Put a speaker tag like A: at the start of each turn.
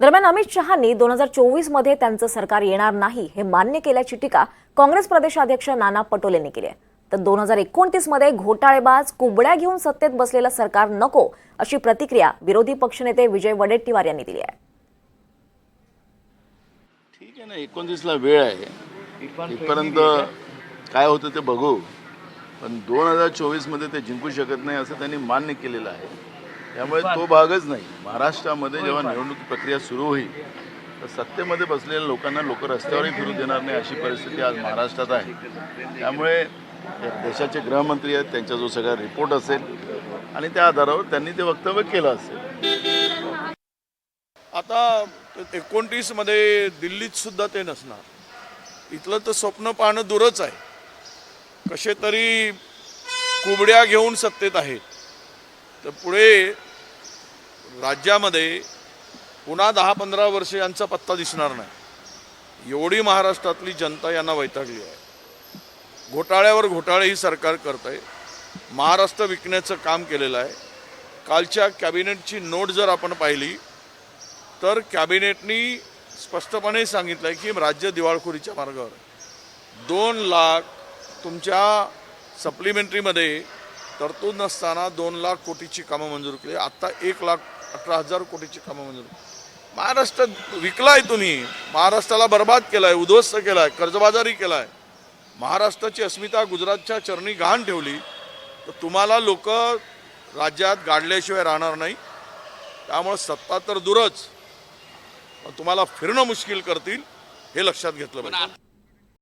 A: दरम्यान अमित शहांनी दोन हजार चोवीसमध्ये त्यांचं सरकार येणार नाही हे मान्य केल्याची टीका काँग्रेस प्रदेशाध्यक्ष नाना पटोलेंनी केली आहे. तर दोन हजार एकोणतीसमध्ये घोटाळेबाज कुबड्या घेऊन सत्तेत बसलेलं सरकार नको अशी प्रतिक्रिया विरोधी पक्षनेते विजय वडेट्टीवार यांनी दिली आहे.
B: ठीक आहे ना एकोणतीसला वेळ आहे. इथपर्यंत काय होतं ते बघू. पण दोन हजार चोवीसमध्ये ते जिंकू शकत नाही असं त्यांनी मान्य केलेलं आहे. त्यामुळे तो भागच नाही. महाराष्ट्रामध्ये जेव्हा निवडणूक प्रक्रिया सुरू होईल तर सत्तेमध्ये बसलेल्या लोकांना लोक रस्त्यावरही फिरू देणार नाही अशी परिस्थिती आज महाराष्ट्रात आहे. त्यामुळे देशाचे गृहमंत्री आहेत त्यांचा जो सगळा रिपोर्ट असेल आणि त्या आधारावर त्यांनी ते वक्तव्य केलं असेल.
C: आता एकोणतीसमध्ये दिल्लीत सुद्धा ते नसणार. इथलं तर स्वप्न पाहणं दूरच आहे. कसे तरी कुबड्या घेऊन सत्तेत आहेत. तर पुढे राज्यामध्ये पुन्हा दहा पंधरा वर्ष यांचा पत्ता दिसणार नाही. एवढी महाराष्ट्रातली जनता यांना वैतागली आहे. घोटाळ्यावर घोटाळे ही सरकार करत आहे महाराष्ट्र विकण्याचं काम केलेलं आहे. कालच्या कॅबिनेटची नोट जर आपण पाहिली तर कॅबिनेटनी स्पष्टपणे सांगितलं आहे की राज्य दिवाळखोरीच्या मार्गावर. दोन लाख तुमच्या सप्लिमेंटरीमध्ये तरतूद नसताना दोन लाख कोटीची कामं मंजूर केली. आत्ता एक लाख अठरा हजार कोटीची कामं मंजूर महाराष्ट्र विकलाय तुम्ही. महाराष्ट्राला बर्बाद केलाय उद्ध्वस्त केलाय कर्जबाजारी केलाय. महाराष्ट्राची अस्मिता गुजरातच्या चरणी गहाण ठेवली. तर तुम्हाला लोक राज्यात गाडल्याशिवाय राहणार नाही. त्यामुळे सत्ता तर दूरच. तुम्हाला फिरणं मुश्किल करतील हे लक्षात घेतलं पाहिजे.